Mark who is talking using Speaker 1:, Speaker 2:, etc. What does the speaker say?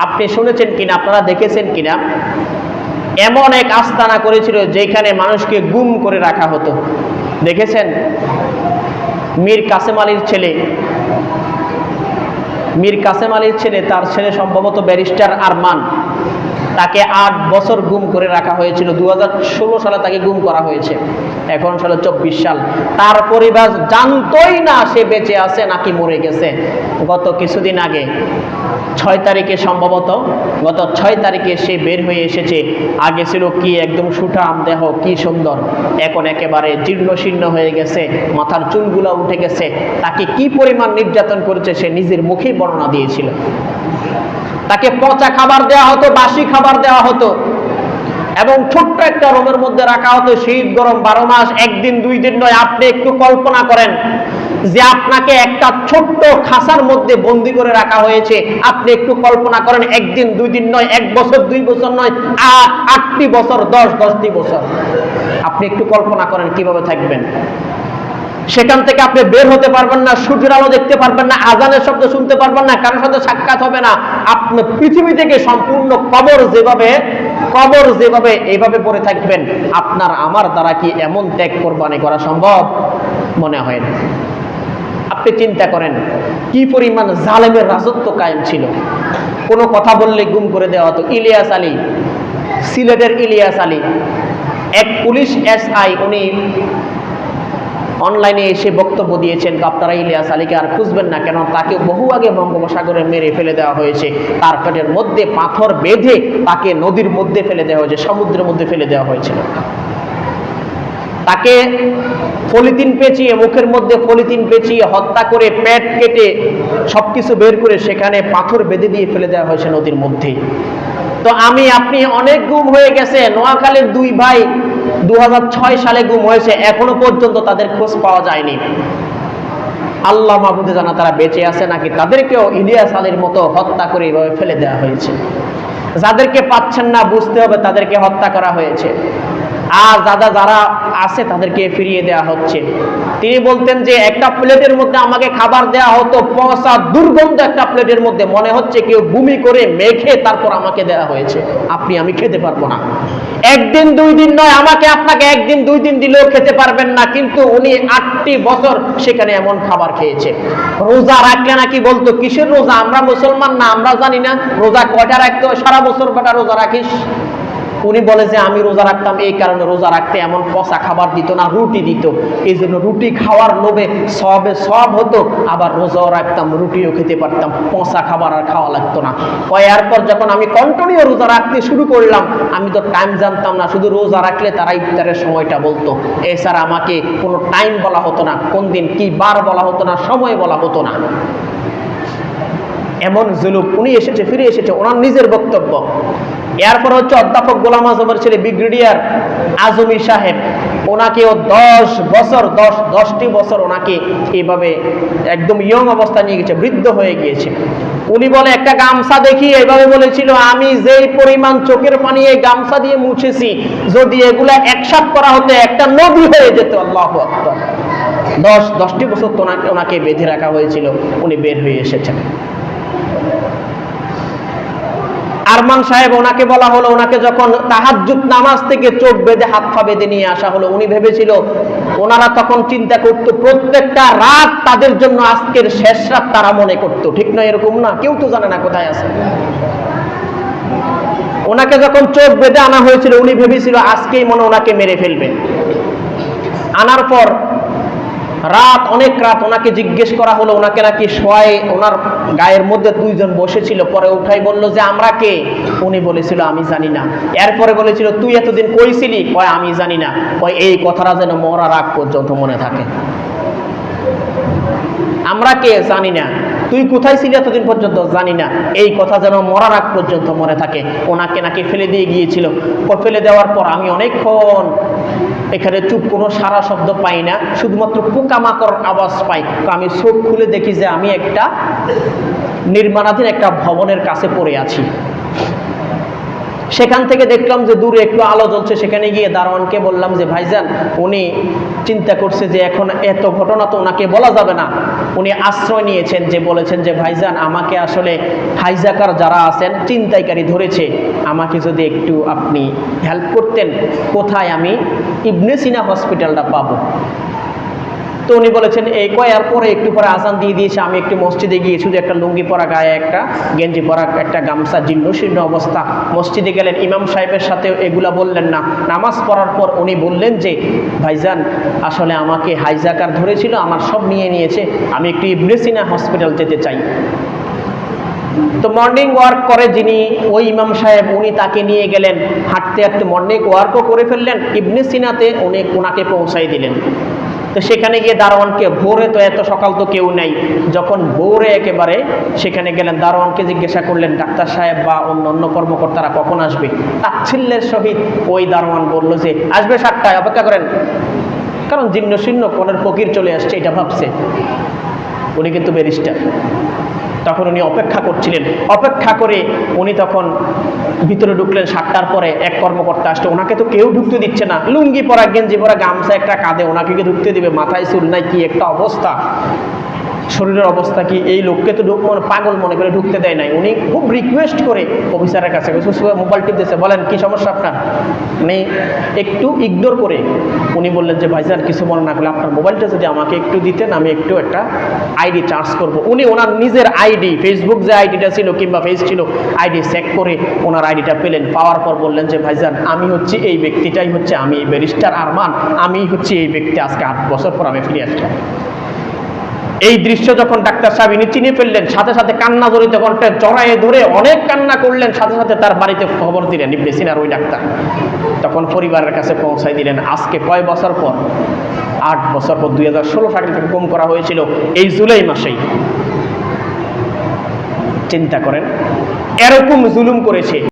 Speaker 1: আপনি শুনেছেন কিনা, আপনারা দেখেছেন কিনা? এমন এক আস্তানা করেছিল যেখানে মানুষকে গুম করে রাখা হতো। দেখেছেন? মীর কাসেম আলীর ছেলে। মীর কাসেম আলীর ছেলে, তার ছেলে সম্ভবত ব্যারিস্টার আরমান। তাকে আট বছর গুম করে রাখা হয়েছিল। দু সালে তাকে গুম করা হয়েছে। এখন সালে চব্বিশ সাল। তার পরিবার জানতই না সে বেঁচে আছে নাকি মরে গেছে। গত কিছুদিন আগে, ছয় তারিখে সম্ভবত, গত ছয় তারিখে সে বের হয়ে এসেছে। আগে ছিল কি একদম সুঠাম দেহ, কি সুন্দর। এখন একেবারে জীর্ণ শীর্ণ হয়ে গেছে, মাথার চুলগুলো উঠে গেছে। তাকে কি পরিমাণ নির্যাতন করেছে সে নিজের মুখেই বর্ণনা দিয়েছিল। তাকে পচা খাবার দেওয়া হতো, বাসি খাবার দেওয়া হতো। এবং ছোট্ট একটা রুমের মধ্যে রাখা হতো, শীত, গরম, বারো মাস, একদিন, দুই দিন নয়, আপনি একটু কল্পনা করেন যে আপনাকে একটা ছোট্ট খাসার মধ্যে বন্দি করে রাখা হয়েছে। আপনি একটু কল্পনা করেন, একদিন, দুই দিন নয়, এক বছর, দুই বছর নয় আটটি বছর, দশ, দশটি বছর। আপনি একটু কল্পনা করেন কীভাবে থাকবেন। সেখান থেকে আপনি বের হতে পারবেন না, সূর্যের আলো দেখতে পারবেন না, আজানের শব্দ শুনতে পারবেন না, কারোর সাথে সাক্ষাৎ হবে না। আপনি পৃথিবী থেকে সম্পূর্ণ কবর যেভাবে কবর যেভাবে, এইভাবে পড়ে থাকবেন। আপনার আমার দ্বারা কি এমন ত্যাগ কোরবানি করা সম্ভব? মনে হয় না। আপনি চিন্তা করেন, কি পরিমাণ জালেমের রাজত্ব কায়েম ছিল? কোনো কথা বললে গুম করে দেওয়া হতো। ইলিয়াস আলী, সিলেটের ইলিয়াস আলী, এক পুলিশ এসআই, উনি অনলাইনে এসে বক্তব্য দিয়েছেন আপনারা ইলিয়াস আলীকে। আর খুঁজবেন না কেন? তাকে বহু আগে বঙ্গোপসাগরে মেরে ফেলে দেওয়া হয়েছে। তার পেটের মধ্যে পাথর বেঁধে তাকে নদীর মধ্যে ফেলে দেওয়া হয়েছে, সমুদ্রের মধ্যে ফেলে দেওয়া হয়েছিল। তাকে পলিথিন পেঁচিয়ে, মুখের মধ্যে পলিথিন পেঁচিয়ে হত্যা করে পেট কেটে সবকিছু বের করে সেখানে পাথর বেঁধে দিয়ে ফেলে দেওয়া হয়েছে নদীর মধ্যে। তো আমি, আপনি অনেক গুম হয়ে গেছে নোয়াখালীর দুই ভাই দু হাজার ছয় সালে গুম হয়েছে, এখনও পর্যন্ত তাদের খোঁজ পাওয়া যায়নি। আল্লাহ মাহবুদে জানা তারা বেঁচে আছে নাকি তাদেরকেও ইলিয়াস আলীর মতো হত্যা করে এইভাবে ফেলে দেওয়া হয়েছে। যাদেরকে পাচ্ছেন না বুঝতে হবে তাদেরকে হত্যা করা হয়েছে। আর দাদা যারা আছে তাদেরকে ফিরিয়ে দেওয়া হচ্ছে। তিনি বলতেন যে একটা প্লেটের মধ্যে আমাকে খাবার দেওয়া হতো, পচা, দুর্গন্ধ একটা প্লেটের মধ্যে। মনে হচ্ছে কেউ বমি করে মেখে তারপর আমাকে দেওয়া হয়েছে। আপনি আমি খেতে পারব না। একদিন, দুই দিন নয়, আমাকে আপনাকে একদিন, দুই দিন দিলেও খেতে পারবেন না, কিন্তু উনি আটটি বছর সেখানে এমন খাবার খেয়েছে। রোজা রাখলে নাকি বলতো, কিসের রোজা? আমরা মুসলমান না, আমরা জানি না। রোজা কয়টা রাখতে সারা বছর কটা রোজা রাখিস? উনি বলে যে, আমি রোজা রাখতাম, এই কারণে রোজা রাখতে এমন পচা খাবার দিত না, রুটি দিত। এই জন্য রুটি খাওয়ার লোভে সবে সব হতো, আবার রোজাও রাখতাম, রুটিও খেতে পারতাম, পচা খাবার আর খাওয়া লাগতো না। কয় এরপর যখন আমি কন্টিনিউ রোজা রাখতে শুরু করলাম, আমি তো টাইম জানতাম না, শুধু রোজা রাখলে তারা ইফতারের সময়টা বলতো। এছাড়া আমাকে কোনো টাইম বলা হতো না, কোন দিন কি বার বলা হতো না, সময় বলা হতো না। এমন জুলুক উনি এসেছে, ফিরে এসেছে, ওনার নিজের বক্তব্য। এরপর হচ্ছে অধ্যাপক গোলাম আজমের ছেলে ব্রিগেডিয়ার আজমি সাহেব। ওনাকেও দশ বছর, দশ, দশটি বছর ওনাকে এইভাবে একদম ইয়ং অবস্থা নিয়ে গেছে, বৃদ্ধ হয়ে গিয়েছে। উনি বলে, একটা গামছা দেখি। এভাবে বলেছিল, আমি যেই পরিমাণ চোখের পানি এই গামছা দিয়ে মুছেছি, যদি এগুলা একসাথ করা হতো, একটা নদী হয়ে যেত। আল্লাহ দশ, দশটি বছর ওনাকে ওনাকে বেঁধে রাখা হয়েছিল, উনি বের হয়ে এসেছেন। আরমান সাহেব ওনাকে বলা হলো, ওনাকে যখন তাহাজ্জুদ নামাজ থেকে চোখ বেঁধে হাত পা বেঁধে নিয়ে আসা হলো, উনি ভেবেছিল ওনারা তখন চিন্তা করত, প্রত্যেকটা রাত তাদের জন্য আজকের শেষ রাত তারা মনে করত। ঠিক না এরকম না? কেউ তো জানে না কোথায় আছে। ওনাকে যখন চোখ বেঁধে আনা হয়েছিল, উনি ভেবেছিল আজকেই মনে ওনাকে মেরে ফেলবে। আনার পর রাত, অনেক রাত ওনাকে জিজ্ঞেস করা হলো, ওনাকে নাকি শোয়ায় ওনার গায়ের মধ্যে দুইজন বসেছিল, পরে উঠাই বলল যে, আমরা কে? উনি বলেছিল, আমি জানি না। এরপরে বলেছিল, তুই এতদিন কইছিলি কয়, আমি জানি না। কয়, এই কথাটা যেন মরা রাগ পর্যন্ত মনে থাকে। আমরা কে? জানি না। তুই কোথায় ছিলি এতদিন পর্যন্ত? জানি না। এই কথা যেন মরার আগ পর্যন্ত মনে থাকে। ওনাকে নাকি ফেলে দিয়ে গিয়েছিল। ফেলে দেওয়ার পর আমি অনেকক্ষণ এখানে চুপ কোনো সারা শব্দ পাই না, শুধুমাত্র পোকামাকড় আওয়াজ পাই। আমি চোখ খুলে দেখি যে আমি একটা নির্মাণাধীন একটা ভবনের কাছে পড়ে আছি। সেখান থেকে দেখলাম যে দূরে একটু আলো জ্বলছে, সেখানে গিয়ে দারোয়ানকে বললাম যে, ভাইজান, উনি চিন্তা করছে যে এখন এত ঘটনা তো ওনাকে বলা যাবে না। উনি আশ্রয় নিয়েছেন যে বলেছেন যে, ভাইজান, আমাকে আসলে হাইজাকার যারা আছেন চিন্তাইকারী ধরেছে। আমাকে যদি একটু আপনি হেল্প করতেন, কোথায় আমি? ইবনে সিনা হসপিটালটা পাবো। তো উনি বলেছেন, এই কয়ার পরে একটু পরে আজান দিয়ে দিয়েছে, আমি একটু মসজিদে গিয়ে শুধু একটা লুঙ্গি পরা গায়ে একটা গেঞ্জি পরা একটা গামছা, জীর্ণ শীর্ণ অবস্থা। মসজিদে গেলেন, ইমাম সাহেবের সাথে এগুলা বললেন না। নামাজ পড়ার পর উনি বললেন যে, ভাইজান, আসলে আমাকে হাইজাকার ধরেছিল, আমার সব নিয়ে নিয়েছে, আমি একটু ইবনেসিনা হসপিটাল যেতে চাই। তো মর্নিং ওয়ার্ক করে যিনি, ওই ইমাম সাহেব, উনি তাকে নিয়ে গেলেন। হাঁটতে হাঁটতে মর্নিং ওয়ার্কও করে ফেললেন। ইবনে সিনাতে উনি ওনাকে পৌঁছাই দিলেন। তো সেখানে গিয়ে দারোয়ানকে, ভোরে তো এত সকাল তো কেউ নেই। যখন ভোরে একেবারে সেখানে গেলেন, দারোয়ানকে জিজ্ঞাসা করলেন, ডাক্তার সাহেব বা অন্য অন্য কর্মকর্তারা কখন আসবে? তাচ্ছিল্যের সহিত ওই দারোয়ান বলল যে, আসবে সাতটায়, অপেক্ষা করেন। কারণ জীর্ণ শীর্ণ কনের ফকির চলে আসছে, এটা ভাবছে। উনি কিন্তু ব্যারিস্টার। তখন উনি অপেক্ষা করছিলেন। অপেক্ষা করে উনি তখন ভিতরে ঢুকলেন, সাতটার পরে এক কর্মকর্তা আসছে। ওনাকে তো কেউ ঢুকতে দিচ্ছে না। লুঙ্গি পরা গেঞ্জি পরা গামছা একটা কাঁধে, ওনাকে ঢুকতে দিবে? মাথায় চুল নাই, কি একটা অবস্থা? শরীরের অবস্থা কি এই লোককে তো মনে পাগল মনে করে ঢুকতে দেয় নাই। উনি খুব রিকোয়েস্ট করে অফিসারের কাছে মোবাইল টিপ দিয়েছে, বলেন, কি সমস্যা আপনার? উনি একটু ইগনোর করে উনি বললেন যে, ভাইজান, কিছু মনে না করলে আপনার মোবাইলটা যদি আমাকে একটু দিতেন, আমি একটু একটা আইডি চার্জ করব। উনি ওনার নিজের আইডি ফেসবুক যে আইডিটা ছিল কিংবা ফেস ছিল আইডি চেক করে ওনার আইডিটা পেলেন। পাওয়ার পর বললেন যে, ভাইজান, আমি হচ্ছে এই ব্যক্তিটাই হচ্ছে, আমি ব্যারিস্টার আরমান আমি হচ্ছে এই ব্যক্তি। আজকে আট বছর পর আমি ফিরে আসলাম এই দৃশ্য যখন ডাক্তার সাহেব ইনি চিনে ফেললেন, সাথে সাথে কান্না জড়িত কণ্ঠে জড়ায়ে ধরে অনেক কান্না করলেন, সাথে সাথে তার বাড়িতে খবর দিলেন, ইবনে সিনার ওই ডাক্তার। তখন পরিবারের কাছে পৌঁছাই দিলেন। আজকে কয় বছর পর? আট বছর পর, দুই হাজার ষোলো সালে থেকে গুম করা হয়েছিল এই জুলাই মাসেই। চিন্তা করেন, এরকম জুলুম করেছে।